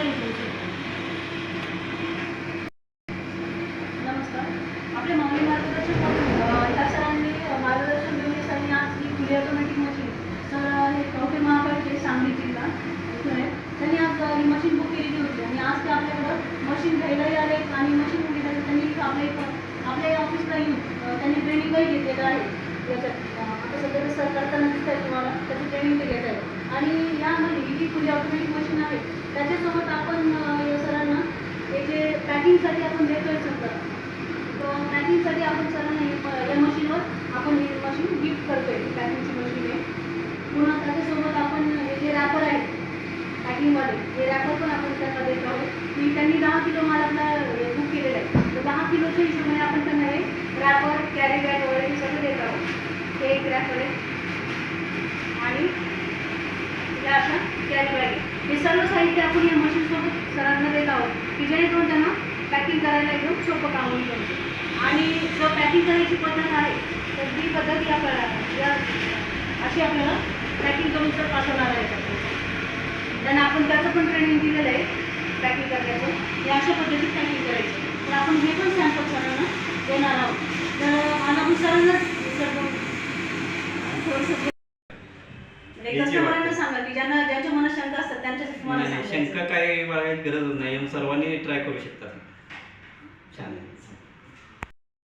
नमस्कार. आपल्या सरांनी मार्गदर्शन आज मशीन सर त्यांनी आज ही मशीन बुक होती आणि आज मशीन आले आणि मशीन त्यांनी आपल्या या ऑफिसला येऊन त्यांनी ट्रेनिंगही घेतलेलं आहे. याच्यात आता सध्या ते सर करताना दिसत आहे तुम्हाला त्याची ट्रेनिंग ते घेत आहे आणि यामध्ये ही जी फुली ऑटोमॅटिक मशीन आहे त्याच्यासोबत आपण सरांना हे जे पॅकिंगसाठी आपण देतोय समजा तर पॅकिंगसाठी आपण सरांना हे या मशीनवर आपण हे मशीन गिफ्ट करतोय पॅकिंगची मशीन आहे. पुन्हा त्याच्यासोबत आपण हे जे रॅपर आहेत पॅकिंगवाले हे रॅपर पण आपण त्यांना देत आहोत. की त्यांनी दहा किलो माल आपला बुक केलेला आहे. तर दहा किलोच्या हिशोबाने आपण त्यांना हे रॅपर कॅरी बॅग वगैरे हे सगळं देत आहोत. हे एक रॅपर आहे. आणि या अशा कॅरी बॅग हे सर्व साहित्य आपण या मशीनसोबत सरांना देत आहोत की जेणेकरून त्यांना पॅकिंग करायला एकदम सोपं काम होईल आणि जो पॅकिंग करायची पद्धत आहे तर ती पद्धत आपल्याला या अशी आपल्याला पॅकिंग करून सर पाठवणार आहे त्यांना आपण त्याचं पण ट्रेनिंग दिलेलं आहे पॅकिंग करण्याचं. या अशा पद्धतीत पॅकिंग करायचं. तर आपण हे पण सॅम्पल सरांना देणार आहोत तर आणि आपण सरांना सर थोडंसं याची कस्टमरांना वाटतं. सांगा की ज्यांना ज्यांच्या मनात शंका असतात त्यांच्यासाठी मला सांगायचं. शंका काय बाळगायची गरज नाही. सर्वांनी ट्राय करू शकतात.